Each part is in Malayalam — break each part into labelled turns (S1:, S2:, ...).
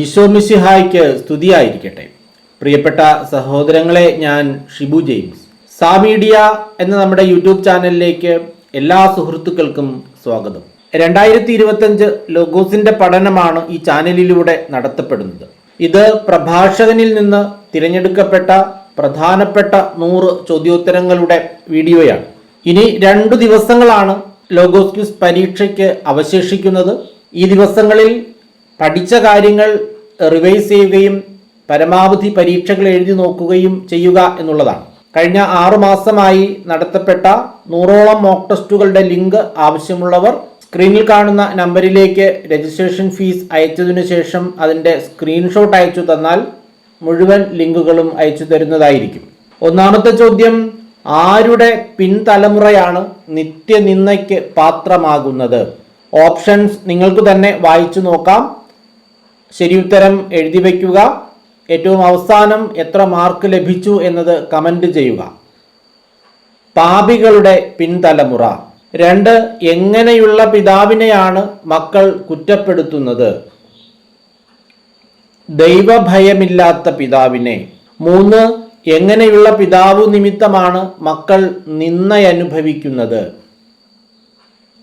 S1: ഈശോമിശിഹായ്ക്ക് സ്തുതിയായിരിക്കട്ടെ. പ്രിയപ്പെട്ട സഹോദരങ്ങളെ ഞാൻ ഷിബു ജെയിംസ്. സാമീഡിയ എന്ന നമ്മുടെ യൂട്യൂബ് ചാനലിലേക്ക് എല്ലാ സുഹൃത്തുക്കൾക്കും സ്വാഗതം. രണ്ടായിരത്തി ഇരുപത്തഞ്ച് ലോഗോസിന്റെ പഠനമാണ് ഈ ചാനലിലൂടെ നടത്തപ്പെടുന്നത്. ഇത് പ്രഭാഷകനിൽ നിന്ന് തിരഞ്ഞെടുക്കപ്പെട്ട പ്രധാനപ്പെട്ട നൂറ് ചോദ്യോത്തരങ്ങളുടെ വീഡിയോയാണ്. ഇനി രണ്ടു ദിവസങ്ങളാണ് ലോഗോസ് ക്വിസ് പരീക്ഷയ്ക്ക് അവശേഷിക്കുന്നത്. ഈ ദിവസങ്ങളിൽ പഠിച്ച കാര്യങ്ങൾ റിവൈസ് ചെയ്യുകയും പരമാവധി പരീക്ഷകൾ എഴുതി നോക്കുകയും ചെയ്യുക എന്നുള്ളതാണ്. കഴിഞ്ഞ ആറു മാസമായി നടത്തപ്പെട്ട നൂറോളം മോക്ക് ടെസ്റ്റുകളുടെ ലിങ്ക് ആവശ്യമുള്ളവർ സ്ക്രീനിൽ കാണുന്ന നമ്പറിലേക്ക് രജിസ്ട്രേഷൻ ഫീസ് അയച്ചതിനു ശേഷം അതിന്റെ സ്ക്രീൻഷോട്ട് അയച്ചു തന്നാൽ മുഴുവൻ ലിങ്കുകളും അയച്ചു തരുന്നതായിരിക്കും. ഒന്നാമത്തെ ചോദ്യം ആരുടെ പിൻതലമുറയാണ് നിത്യനിന്ദയ്ക്ക് പാത്രമാകുന്നത്? ഓപ്ഷൻസ് നിങ്ങൾക്ക് തന്നെ വായിച്ചു നോക്കാം. ശരിയുത്തരം എഴുതി വയ്ക്കുക. ഏറ്റവും അവസാനം എത്ര മാർക്ക് ലഭിച്ചു എന്നത് കമന്റ് ചെയ്യുക. പാപികളുടെ പിൻതലമുറ. രണ്ട് എങ്ങനെയുള്ള പിതാവിനെയാണ് മക്കൾ കുറ്റപ്പെടുത്തുന്നത്? ദൈവഭയമില്ലാത്ത പിതാവിനെ. മൂന്ന് എങ്ങനെയുള്ള പിതാവ് നിമിത്തമാണ് മക്കൾ നിന്നയനുഭവിക്കുന്നത്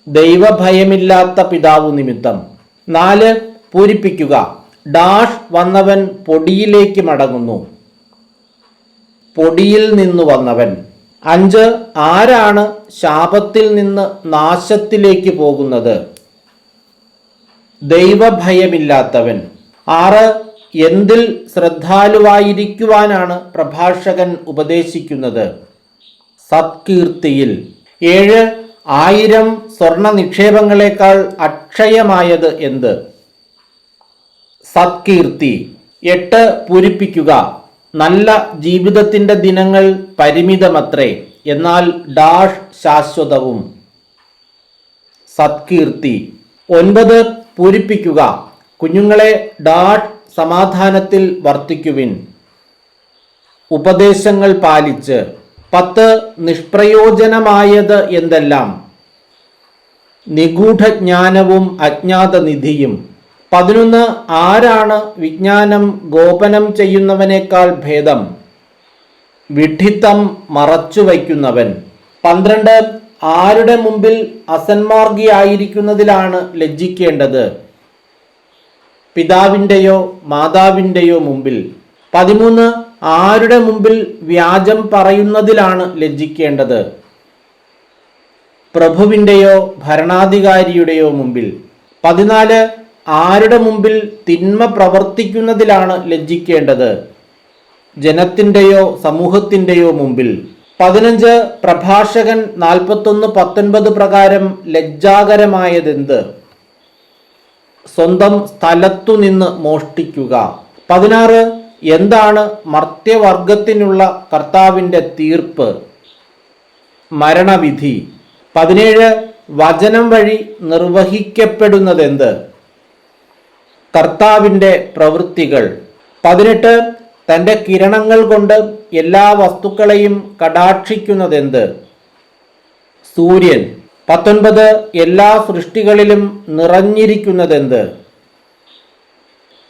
S1: ദൈവഭയമില്ലാത്ത പിതാവ് നിമിത്തം. നാല് പൂരിപ്പിക്കുക. ഡാഷ് വന്നവൻ പൊടിയിലേക്ക് മടങ്ങുന്നു. പൊടിയിൽ നിന്ന് വന്നവൻ. അഞ്ച് ആരാണ് ശാപത്തിൽ നിന്ന് നാശത്തിലേക്ക് പോകുന്നത്? ദൈവഭയമില്ലാത്തവൻ. ആറ് എന്തിൽ ശ്രദ്ധാലുവായിരിക്കുവാനാണ് പ്രഭാഷകൻ ഉപദേശിക്കുന്നത്? സത്കീർത്തിയിൽ. ഏഴ് ആയിരം സ്വർണ നിക്ഷേപങ്ങളെക്കാൾ അക്ഷയമായത് എന്ത്? സത്കീർത്തി. എട്ട് പൂരിപ്പിക്കുക. നല്ല ജീവിതത്തിന്റെ ദിനങ്ങൾ പരിമിതമത്രേ. എന്നാൽ ഡാഷ് ശാശ്വതവും. സത്കീർത്തി. ഒൻപത് പൂരിപ്പിക്കുക. കുഞ്ഞുങ്ങളെ ഡാഷ് സമാധാനത്തിൽ വർത്തിക്കുവിൻ. ഉപദേശങ്ങൾ പാലിച്ച്. പത്ത് നിഷ്പ്രയോജനമായത് എന്തെല്ലാം? നിഗൂഢജ്ഞാനവും അജ്ഞാത നിധിയും പതിനൊന്ന് ആരാണ് വിജ്ഞാനം ഗോപനം ചെയ്യുന്നവനേക്കാൾ ഭേദം? വിഡിത്തം മറച്ചു വയ്ക്കുന്നവൻ. പന്ത്രണ്ട് ആരുടെ മുമ്പിൽ അസന്മാർഗിയായിരിക്കുന്നതിലാണ് ലജ്ജിക്കേണ്ടത്? പിതാവിന്റെയോ മാതാവിന്റെയോ മുമ്പിൽ. പതിമൂന്ന് ആരുടെ മുമ്പിൽ വ്യാജം പറയുന്നതിലാണ് ലജ്ജിക്കേണ്ടത്? പ്രഭുവിന്റെയോ ഭരണാധികാരിയുടെയോ മുമ്പിൽ. പതിനാല് ആരുടെ മുമ്പിൽ തിന്മ പ്രവർത്തിക്കുന്നതിലാണ് ലജ്ജിക്കേണ്ടത്? ജനത്തിന്റെയോ സമൂഹത്തിന്റെയോ മുമ്പിൽ. പതിനഞ്ച് പ്രഭാഷകൻ നാൽപ്പത്തൊന്ന് പത്തൊൻപത് പ്രകാരം ലജ്ജാകരമായതെന്ത്? സ്വന്തം സ്ഥലത്തു നിന്ന് മോഷ്ടിക്കുക. പതിനാറ് എന്താണ് മർത്യവർഗത്തിനുള്ള കർത്താവിന്റെ തീർപ്പ്? മരണവിധി. പതിനേഴ് വചനം വഴി നിർവഹിക്കപ്പെടുന്നതെന്ത്? കർത്താവിന്റെ പ്രവൃത്തികൾ. പതിനെട്ട് തന്റെ കിരണങ്ങൾ കൊണ്ട് എല്ലാ വസ്തുക്കളെയും കടാക്ഷിക്കുന്നതെന്ത്? സൂര്യൻ. പത്തൊൻപത് എല്ലാ സൃഷ്ടികളിലും നിറഞ്ഞിരിക്കുന്നതെന്ത്?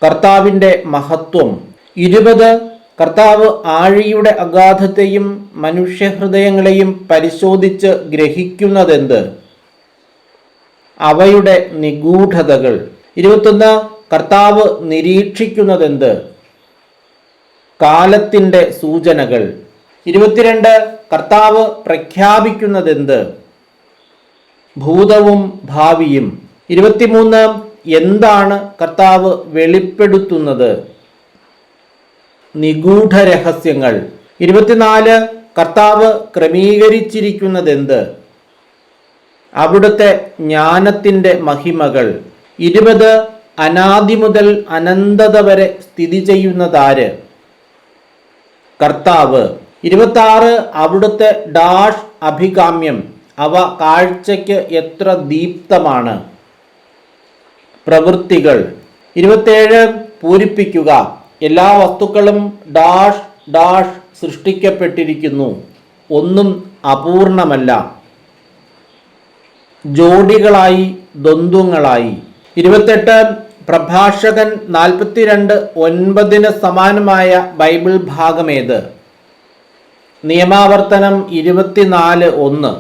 S1: കർത്താവിന്റെ മഹത്വം. ഇരുപത് കർത്താവ് ആഴിയുടെ അഗാധത്തെയും മനുഷ്യഹൃദയങ്ങളെയും പരിശോധിച്ച് ഗ്രഹിക്കുന്നതെന്ത്? അവയുടെ നിഗൂഢതകൾ. ഇരുപത്തൊന്ന് കർത്താവ് നിരീക്ഷിക്കുന്നത് എന്ത് കാലത്തിന്റെ സൂചനകൾ. ഇരുപത്തിരണ്ട് കർത്താവ് പ്രഖ്യാപിക്കുന്നത് എന്ത് ഭൂതവും ഭാവിയും. ഇരുപത്തിമൂന്ന് എന്താണ് കർത്താവ് വെളിപ്പെടുത്തുന്നത്? നിഗൂഢ രഹസ്യങ്ങൾ ഇരുപത്തിനാല് കർത്താവ് ക്രമീകരിച്ചിരിക്കുന്നതെന്ത്? അവിടുത്തെ ജ്ഞാനത്തിന്റെ മഹിമകൾ. ഇരുപത് അനാദി മുതൽ അനന്തത വരെ സ്ഥിതി ചെയ്യുന്നതാര്? കർത്താവ്. ഇരുപത്തി ആറ് അവിടുത്തെ ഡാഷ് അഭികാമ്യം. അവ കാഴ്ചയ്ക്ക് എത്ര ദീപ്തമാണ്? പ്രവൃത്തികൾ. ഇരുപത്തേഴ് പൂരിപ്പിക്കുക. എല്ലാ വസ്തുക്കളും ഡാഷ് ഡാഷ് സൃഷ്ടിക്കപ്പെട്ടിരിക്കുന്നു. ഒന്നും അപൂർണമല്ല. ജോഡികളായി ദ്വന്ദ്ങ്ങളായി ഇരുപത്തെട്ട് പ്രഭാഷകൻ നാൽപ്പത്തിരണ്ട് ഒൻപതിന് സമാനമായ ബൈബിൾ ഭാഗമേത്? നിയമാവർത്തനം ഇരുപത്തിനാല് ഒന്ന്.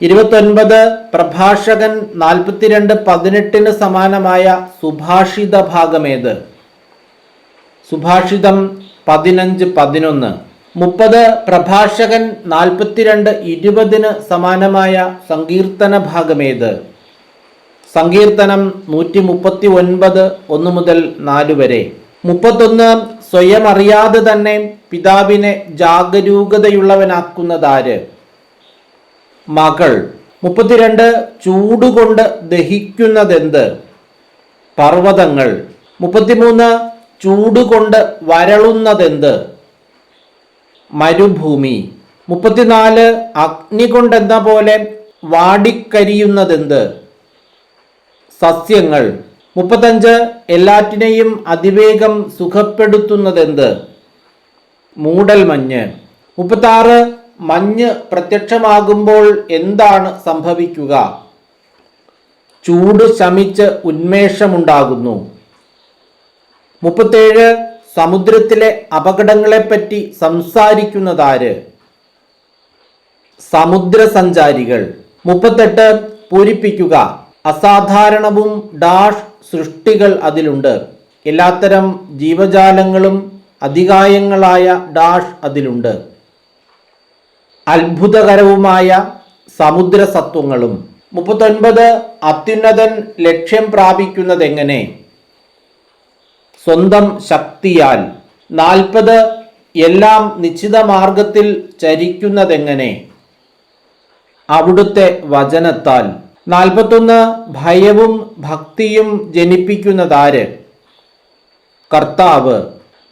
S1: ഇരുപത്തൊൻപത് പ്രഭാഷകൻ നാൽപ്പത്തിരണ്ട് പതിനെട്ടിന് സമാനമായ സുഭാഷിത ഭാഗമേത്? സുഭാഷിതം പതിനഞ്ച് പതിനൊന്ന്. മുപ്പത് പ്രഭാഷകൻ നാൽപ്പത്തിരണ്ട് ഇരുപതിന് സമാനമായ സങ്കീർത്തന ഭാഗമേത്? സങ്കീർത്തനം നൂറ്റി മുപ്പത്തി ഒൻപത് ഒന്ന് മുതൽ നാല് വരെ. മുപ്പത്തൊന്ന് സ്വയം അറിയാതെ തന്നെ പിതാവിനെ ജാഗരൂകതയുള്ളവനാക്കുന്നതാര്? മകൾ. മുപ്പത്തിരണ്ട് ചൂടുകൊണ്ട് ദഹിക്കുന്നതെന്ത്? പർവതങ്ങൾ. മുപ്പത്തിമൂന്ന് ചൂടുകൊണ്ട് വരളുന്നതെന്ത്? മരുഭൂമി. മുപ്പത്തിനാല് അഗ്നി കൊണ്ടെന്ന പോലെ വാടിക്കരിയുന്നതെന്ത്? സസ്യങ്ങൾ. മുപ്പത്തഞ്ച് എല്ലാറ്റിനെയും അതിവേഗം സുഖപ്പെടുത്തുന്നതെന്ത്? മൂടൽമഞ്ഞ് മുപ്പത്താറ് മഞ്ഞ് പ്രത്യക്ഷമാകുമ്പോൾ എന്താണ് സംഭവിക്കുക? ചൂട് ശമിച്ച് ഉന്മേഷമുണ്ടാകുന്നു. മുപ്പത്തേഴ് സമുദ്രത്തിലെ അപകടങ്ങളെപ്പറ്റി സംസാരിക്കുന്നതാര്? സമുദ്രസഞ്ചാരികൾ. മുപ്പത്തെട്ട് പൂരിപ്പിക്കുക. അസാധാരണവും ഡാഷ് സൃഷ്ടികൾ അതിലുണ്ട്. എല്ലാത്തരം ജീവജാലങ്ങളും അധികായങ്ങളായ ഡാഷ് അതിലുണ്ട്. അത്ഭുതകരവുമായ സമുദ്രസത്വങ്ങളും. മുപ്പത്തൊൻപത് അത്യുന്നതൻ ലക്ഷ്യം പ്രാപിക്കുന്നതെങ്ങനെ? സ്വന്തം ശക്തിയാൽ. നാൽപ്പത് എല്ലാം നിശ്ചിത മാർഗത്തിൽ ചരിക്കുന്നതെങ്ങനെ? അവിടുത്തെ വചനത്താൽ. നാൽപ്പത്തൊന്ന് ഭയവും ഭക്തിയും ജനിപ്പിക്കുന്നതാര്? കർത്താവ്.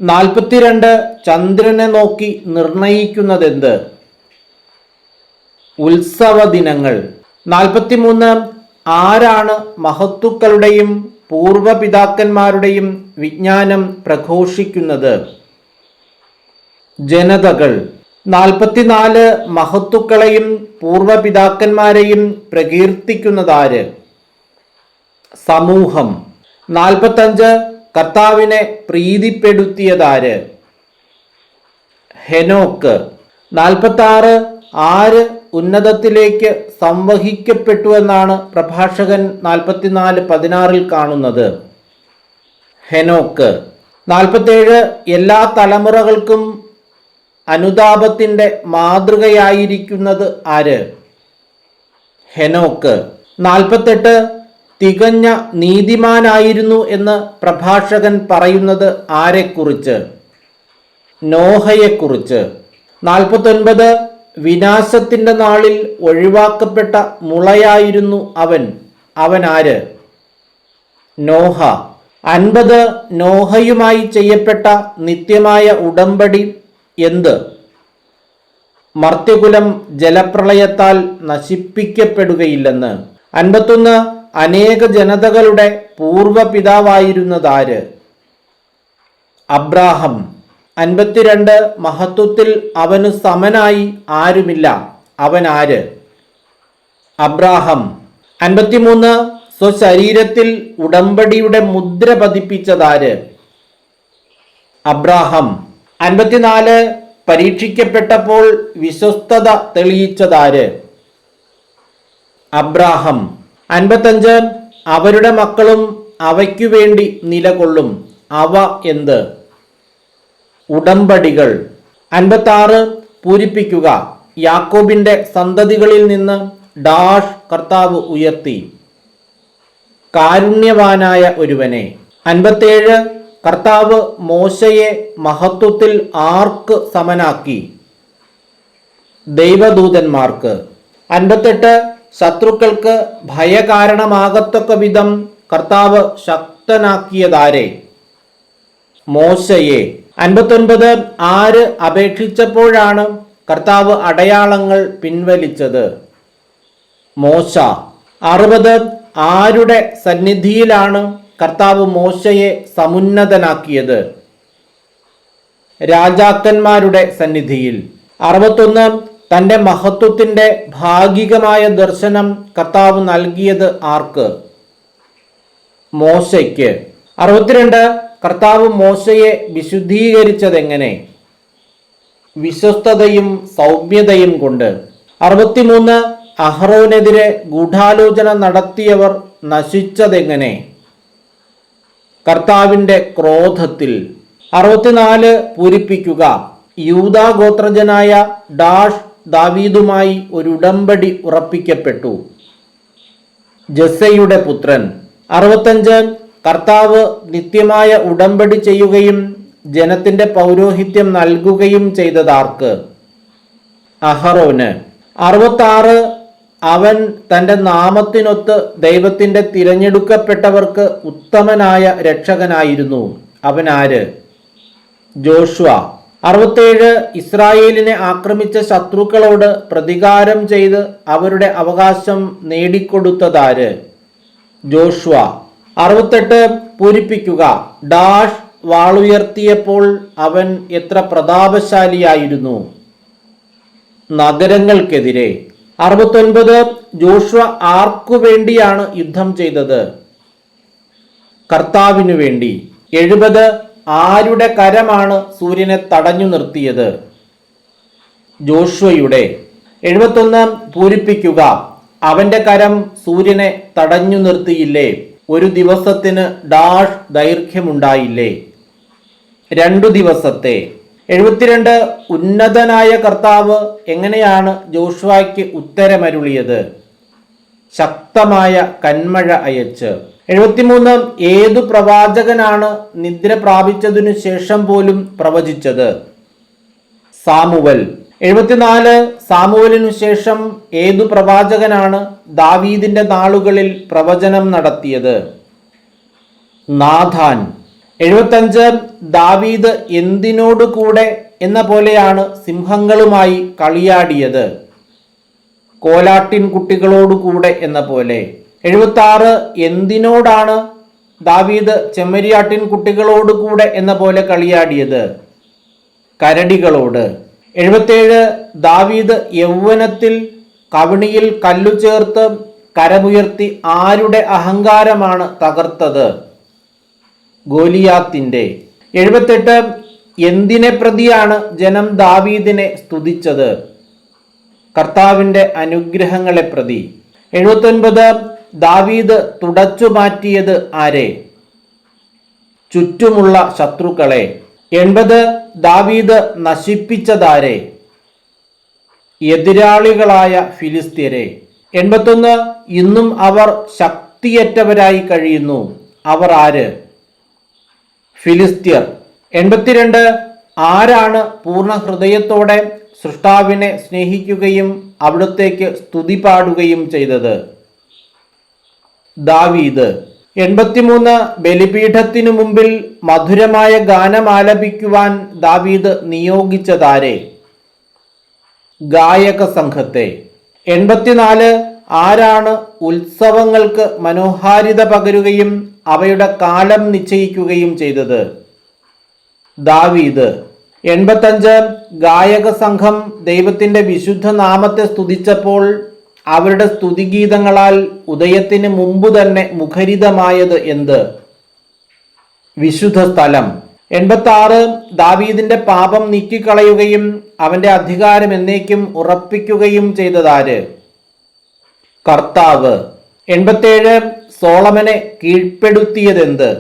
S1: നാൽപ്പത്തിരണ്ട് ചന്ദ്രനെ നോക്കി നിർണയിക്കുന്നതെന്ത്? ഉത്സവ ദിനങ്ങൾ നാൽപ്പത്തിമൂന്ന് ആരാണ് മഹത്തുക്കളുടെയും പൂർവപിതാക്കന്മാരുടെയും വിജ്ഞാനം പ്രഘോഷിക്കുന്നത്? ജനതകൾ. നാൽപ്പത്തിനാല് മഹത്തുക്കളെയും പൂർവപിതാക്കന്മാരെയും പ്രകീർത്തിക്കുന്നതാര്? സമൂഹം. നാൽപ്പത്തഞ്ച് കർത്താവിനെ പ്രീതിപ്പെടുത്തിയതാര്? ഹെനോക്ക്. നാൽപ്പത്താറ് ആര് ഉന്നതത്തിലേക്ക് സംവഹിക്കപ്പെട്ടുവെന്നാണ് പ്രഭാഷകൻ നാൽപ്പത്തിനാല് പതിനാറിൽ കാണുന്നത്. ഹെനോക്ക്. നാൽപ്പത്തേഴ് എല്ലാ തലമുറകൾക്കും അനുതാപത്തിന്റെ മാതൃകയായിരിക്കുന്നത് ആര്? ഹെനോക്ക്. നാൽപ്പത്തെട്ട് തികഞ്ഞ നീതിമാനായിരുന്നു എന്ന് പ്രഭാഷകൻ പറയുന്നത് ആരെക്കുറിച്ച്? നോഹയെക്കുറിച്ച്. നാൽപ്പത്തൊൻപത് വിനാശത്തിന്റെ നാളിൽ ഒഴിവാക്കപ്പെട്ട മുളയായിരുന്നു അവൻ. അവൻ ആര്? നോഹ. അൻപത് നോഹയുമായി ചെയ്യപ്പെട്ട നിത്യമായ ഉടമ്പടി എന്ത്? മർത്യകുലം ജലപ്രളയത്താൽ നശിപ്പിക്കപ്പെടുകയില്ലെന്ന്. അൻപത്തൊന്ന് അനേക ജനതകളുടെ പൂർവപിതാവായിരുന്നതാര് അബ്രാഹം. അൻപത്തിരണ്ട് മഹത്വത്തിൽ അവനു സമനായി ആരുമില്ല. അവൻ ആര്? അബ്രാഹം. അൻപത്തിമൂന്ന് സ്വശരീരത്തിൽ ഉടമ്പടിയുടെ മുദ്ര പതിപ്പിച്ചതാര്? അബ്രാഹം. അൻപത്തിനാല് പരീക്ഷിക്കപ്പെട്ടപ്പോൾ വിശ്വസ്തത തെളിയിച്ചതാര്? അബ്രാഹം. അൻപത്തഞ്ച് അവരുടെ മക്കളും അവയ്ക്കു വേണ്ടി നിലകൊള്ളും. അവ എന്ത്? ഉടമ്പടികൾ. അൻപത്താറ് പൂരിപ്പിക്കുക. യാക്കോബിന്റെ സന്തതികളിൽ നിന്ന് ഡാഷ് കർത്താവ് ഉയർത്തി. കാരുണ്യവാനായ ഒരുവനെ. അൻപത്തേഴ് കർത്താവ് മോശയെ മഹത്വത്തിൽ ആർക്ക് സമനാക്കി? ദൈവദൂതന്മാർക്ക്. അൻപത്തെട്ട് ശത്രുക്കൾക്ക് ഭയകാരണമാകത്തക്ക വിധം കർത്താവ് ശക്തനാക്കിയതാരെ? മോശയെ. അൻപത്തൊൻപത് ആര് അപേക്ഷിച്ചപ്പോഴാണ് കർത്താവ് അടയാളങ്ങൾ പിൻവലിച്ചത്? മോശ. അറുപത് ആരുടെ സന്നിധിയിലാണ് കർത്താവ് മോശയെ സമുന്നതനാക്കിയത് രാജാക്കന്മാരുടെ സന്നിധിയിൽ. അറുപത്തൊന്ന് തന്റെ മഹത്വത്തിന്റെ ഭാഗികമായ ദർശനം കർത്താവ് നൽകിയത് ആർക്ക്? മോശയ്ക്ക്. അറുപത്തിരണ്ട് കർത്താവ് മോശയെ വിശുദ്ധീകരിച്ചതെങ്ങനെ? വിശ്വസ്തതയും സൗമ്യതയും കൊണ്ട്. അറുപത്തിമൂന്ന് അഹ്റോനെതിരെ ഗൂഢാലോചന നടത്തിയവർ നശിച്ചതെങ്ങനെ? കർത്താവിന്റെ ക്രോധത്തിൽ. അറുപത്തിനാല് പൂരിപ്പിക്കുക. യൂതാ ഗോത്രജനായ ഡാഷ് ദാവീദുമായി ഒരു ഉടമ്പടി ഉറപ്പിക്കപ്പെട്ടു. ജസ്സയുടെ പുത്രൻ. അറുപത്തഞ്ച് കർത്താവ് നിത്യമായ ഉടമ്പടി ചെയ്യുകയും ജനത്തിന്റെ പൗരോഹിത്യം നൽകുകയും ചെയ്തതാർക്ക്. അഹറോന് അറുപത്താറ് അവൻ തന്റെ നാമത്തിനൊത്ത് ദൈവത്തിന്റെ തിരഞ്ഞെടുക്കപ്പെട്ടവർക്ക് ഉത്തമനായ രക്ഷകനായിരുന്നു. അവൻ ആര്? ജോഷുവ. അറുപത്തേഴ് ഇസ്രായേലിനെ ആക്രമിച്ച ശത്രുക്കളോട് പ്രതികാരം ചെയ്ത് അവരുടെ അവകാശം നേടിക്കൊടുത്തതാര് ജോഷുവ. അറുപത്തെട്ട് പൂരിപ്പിക്കുക. ഡാഷ് വാളുയർത്തിയപ്പോൾ അവൻ എത്ര പ്രതാപശാലിയായിരുന്നു? നഗരങ്ങൾക്കെതിരെ. അറുപത്തൊൻപത് ജോഷുവ ആർക്കു വേണ്ടിയാണ് യുദ്ധം ചെയ്തത്? കർത്താവിനു വേണ്ടി. എഴുപത് ആരുടെ കരമാണ് സൂര്യനെ തടഞ്ഞു നിർത്തിയത്? ജോഷുവയുടെ. എഴുപത്തൊന്ന് പൂരിപ്പിക്കുക. അവന്റെ കരം സൂര്യനെ തടഞ്ഞു നിർത്തിയില്ലേ? ഒരു ദിവസത്തിന് ഡാഷ് ദൈർഘ്യമുണ്ടായില്ലേ? രണ്ടു ദിവസത്തെ. എഴുപത്തിരണ്ട് ഉന്നതനായ കർത്താവ് എങ്ങനെയാണ് ജോഷുവയ്ക്ക് ഉത്തരമരുളിയത്? ശക്തമായ കന്മഴ അയച്ച്. എഴുപത്തിമൂന്ന് ഏതു പ്രവാചകനാണ് നിദ്ര പ്രാപിച്ചതിനു ശേഷം പോലും പ്രവചിച്ചത്? സാമുവൽ. എഴുപത്തിനാല് സാമുവലിനു ശേഷം ഏതു പ്രവാചകനാണ് ദാവീദിന്റെ നാളുകളിൽ പ്രവചനം നടത്തിയത്? നാഥാൻ. എഴുപത്തഞ്ച് ദാവീദ് എന്തിനോട് കൂടെ എന്ന പോലെയാണ് സിംഹങ്ങളുമായി കളിയാടിയത്. കോലാട്ടിൻ കുട്ടികളോടുകൂടെ എന്ന പോലെ. എഴുപത്തി ആറ് എന്തിനോടാണ് ദാവീദ് ചെമ്മരിയാട്ടിൻ കുട്ടികളോടുകൂടെ എന്ന പോലെ കളിയാടിയത്? കരടികളോട്. എഴുപത്തേഴ് ദാവീദ് യൗവനത്തിൽ കവിണിയിൽ കല്ലു ചേർത്ത് കരമുയർത്തി ആരുടെ അഹങ്കാരമാണ് തകർത്തത്? ഗോലിയാത്തിന്റെ എഴുപത്തെട്ട് എന്തിനെ പ്രതിയാണ് ജനം ദാവീദിനെ സ്തുതിച്ചത്? കർത്താവിന്റെ അനുഗ്രഹങ്ങളെ പ്രതി. എഴുപത്തൊൻപത് ദാവീദ് തുടച്ചു മാറ്റിയത് ആരെ? ചുറ്റുമുള്ള ശത്രുക്കളെ. എൺപത് ദാവീദ് നശിപ്പിച്ചതാരെ? എതിരാളികളായ ഫിലിസ്തീരെ എൺപത്തൊന്ന് ഇന്നും അവർ ശക്തിയറ്റവരായി കഴിയുന്നു. അവർ ആര്? ഫിലിസ്തീർ എൺപത്തിരണ്ട് ആരാണ് പൂർണ ഹൃദയത്തോടെ സൃഷ്ടാവിനെ സ്നേഹിക്കുകയും അവിടത്തേക്ക് സ്തുതി പാടുകയും ചെയ്തത്? ദാവീദ്. എൺപത്തിമൂന്ന് ബലിപീഠത്തിനു മുമ്പിൽ മധുരമായ ഗാനം ആലപിക്കുവാൻ ദാവീദ് നിയോഗിച്ചതാരെ? ഗായക സംഘത്തെ. എൺപത്തിനാല് ആരാണ് ഉത്സവങ്ങൾക്ക് മനോഹാരിത പകരുകയും അവയുടെ കാലം നിശ്ചയിക്കുകയും ചെയ്തത്. ദാവീദ്. എൺപത്തഞ്ച്. ഗായക സംഘം ദൈവത്തിന്റെ വിശുദ്ധ നാമത്തെ സ്തുതിച്ചപ്പോൾ അവരുടെ സ്തുതിഗീതങ്ങളാൽ ഉദയത്തിന് മുമ്പ് തന്നെ മുഖരിതമായത് എന്ത്? വിശുദ്ധ സ്ഥലം. എൺപത്തി ആറ് ദാവീദിന്റെ പാപം നീക്കിക്കളയുകയും അവന്റെ അധികാരം എന്നേക്കും ഉറപ്പിക്കുകയും ചെയ്തതാര്? കർത്താവ്. എൺപത്തേഴ്. സോളമനെ കീഴ്പ്പെടുത്തിയതെന്ത്?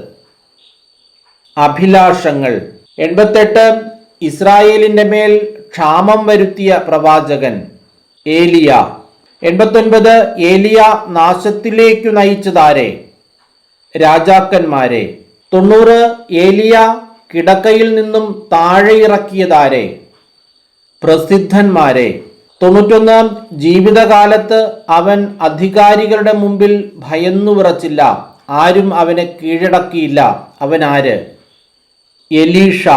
S1: അഭിലാഷങ്ങൾ. എൺപത്തെട്ട് ഇസ്രായേലിന്റെ മേൽ ക്ഷാമം വരുത്തിയ പ്രവാചകൻ ഏലിയ. എൺപത്തൊൻപത് ഏലിയ നാശത്തിലേക്കു നയിച്ചതാരെ? രാജാക്കന്മാരെ. തൊണ്ണൂറ് ഏലിയ കിടക്കയിൽ നിന്നും താഴെ ഇറക്കിയതാരെ പ്രസിദ്ധന്മാരെ. തൊണ്ണൂറ്റൊന്ന് ജീവിതകാലത്ത് അവൻ അധികാരികളുടെ മുമ്പിൽ ഭയന്നു വിറച്ചില്ല. ആരും അവനെ കീഴടക്കിയില്ല. അവൻ ആര്? എലീഷ.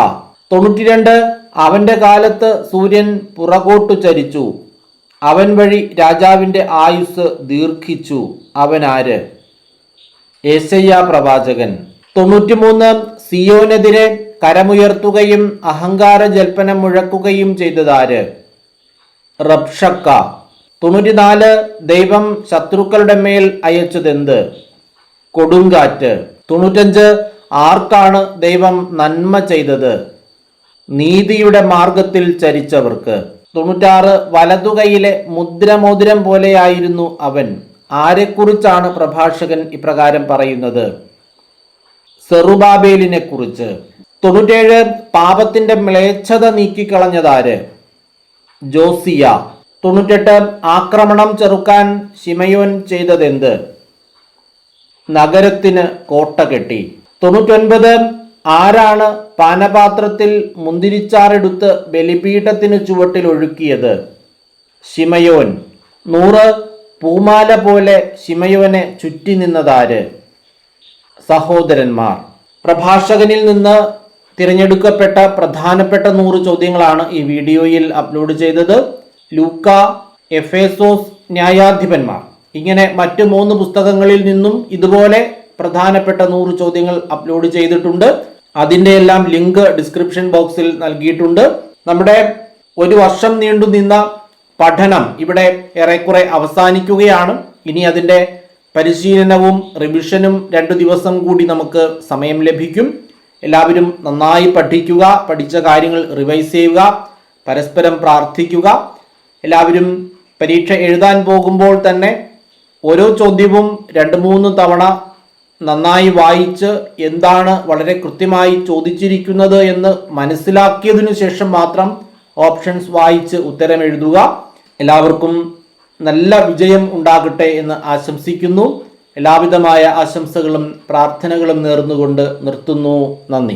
S1: തൊണ്ണൂറ്റിരണ്ട് അവന്റെ കാലത്ത് സൂര്യൻ പുറകോട്ടു ചരിച്ചു. അവൻ വഴി രാജാവിന്റെ ആയുസ് ദീർഘിച്ചു. അവൻ ആര്? ഏശയ്യ പ്രവാചകൻ. തൊണ്ണൂറ്റിമൂന്ന് സിയോനെതിരെ കരമുയർത്തുകയും അഹങ്കാര ജൽപ്പനം മുഴക്കുകയും ചെയ്തതാര്? റബ്ഷക്ക. തൊണ്ണൂറ്റിനാല് ദൈവം ശത്രുക്കളുടെ മേൽ അയച്ചതെന്ത്? കൊടുങ്കാറ്റ്. തൊണ്ണൂറ്റഞ്ച് ആർക്കാണ് ദൈവം നന്മ ചെയ്തത്? നീതിയുടെ മാർഗത്തിൽ ചരിച്ചവർക്ക്. തൊണ്ണൂറ്റാറ് വലതുകൈയിലെ മുദ്രമോതിരം പോലെയായിരുന്നു അവൻ. ആരെക്കുറിച്ചാണ് പ്രഭാഷകൻ ഇപ്രകാരം പറയുന്നത്? സെറുബാബേലിനെ കുറിച്ച് തൊണ്ണൂറ്റേഴ് പാപത്തിന്റെ മ്ലേച്ഛത നീക്കിക്കളഞ്ഞതാര്? ജോസിയ. തൊണ്ണൂറ്റെട്ട് ആക്രമണം ചെറുക്കാൻ ശിമയോൻ ചെയ്തതെന്ത്? നഗരത്തിന് കോട്ട കെട്ടി. തൊണ്ണൂറ്റൊൻപത് ആരാണ് പാനപാത്രത്തിൽ മുന്തിരിച്ചാറെടുത്ത് ബലിപീഠത്തിന് ചുവട്ടിൽ ഒഴുക്കിയത്? ശിമയോൻ. നൂറ് പൂമാല പോലെ ശിമയോനെ ചുറ്റി നിന്നതാര്? സഹോദരന്മാർ. പ്രഭാഷകനിൽ നിന്ന് തിരഞ്ഞെടുക്കപ്പെട്ട പ്രധാനപ്പെട്ട നൂറ് ചോദ്യങ്ങളാണ് ഈ വീഡിയോയിൽ അപ്ലോഡ് ചെയ്തത്. ലൂക്ക എഫേസോസ് ന്യായാധിപന്മാർ. ഇങ്ങനെ മറ്റ് മൂന്ന് പുസ്തകങ്ങളിൽ നിന്നും ഇതുപോലെ പ്രധാനപ്പെട്ട നൂറ് ചോദ്യങ്ങൾ അപ്ലോഡ് ചെയ്തിട്ടുണ്ട്. അതിന്റെ എല്ലാം ലിങ്ക് ഡിസ്ക്രിപ്ഷൻ ബോക്സിൽ നൽകിയിട്ടുണ്ട്. നമ്മുടെ ഒരു വർഷം നീണ്ടു നിന്ന പഠനം ഇവിടെ ഏറെക്കുറെ അവസാനിക്കുകയാണ്. ഇനി അതിന്റെ പരിശീലനവും റിവിഷനും രണ്ടു ദിവസം കൂടി നമുക്ക് സമയം ലഭിക്കും. എല്ലാവരും നന്നായി പഠിക്കുക പഠിച്ച കാര്യങ്ങൾ റിവൈസ് ചെയ്യുക പരസ്പരം പ്രാർത്ഥിക്കുക. എല്ലാവരും പരീക്ഷ എഴുതാൻ പോകുമ്പോൾ തന്നെ ഓരോ ചോദ്യവും രണ്ട് മൂന്ന് തവണ നന്നായി വായിച്ച് എന്താണ് വളരെ കൃത്യമായി ചോദിച്ചിരിക്കുന്നത് എന്ന് മനസ്സിലാക്കിയതിനു ശേഷം മാത്രം ഓപ്ഷൻസ് വായിച്ച് ഉത്തരം എഴുതുക. എല്ലാവർക്കും നല്ല വിജയം ഉണ്ടാകട്ടെ എന്ന് ആശംസിക്കുന്നു. എല്ലാവിധമായ ആശംസകളും പ്രാർത്ഥനകളും നേർന്നുകൊണ്ട് നിർത്തുന്നു. നന്ദി.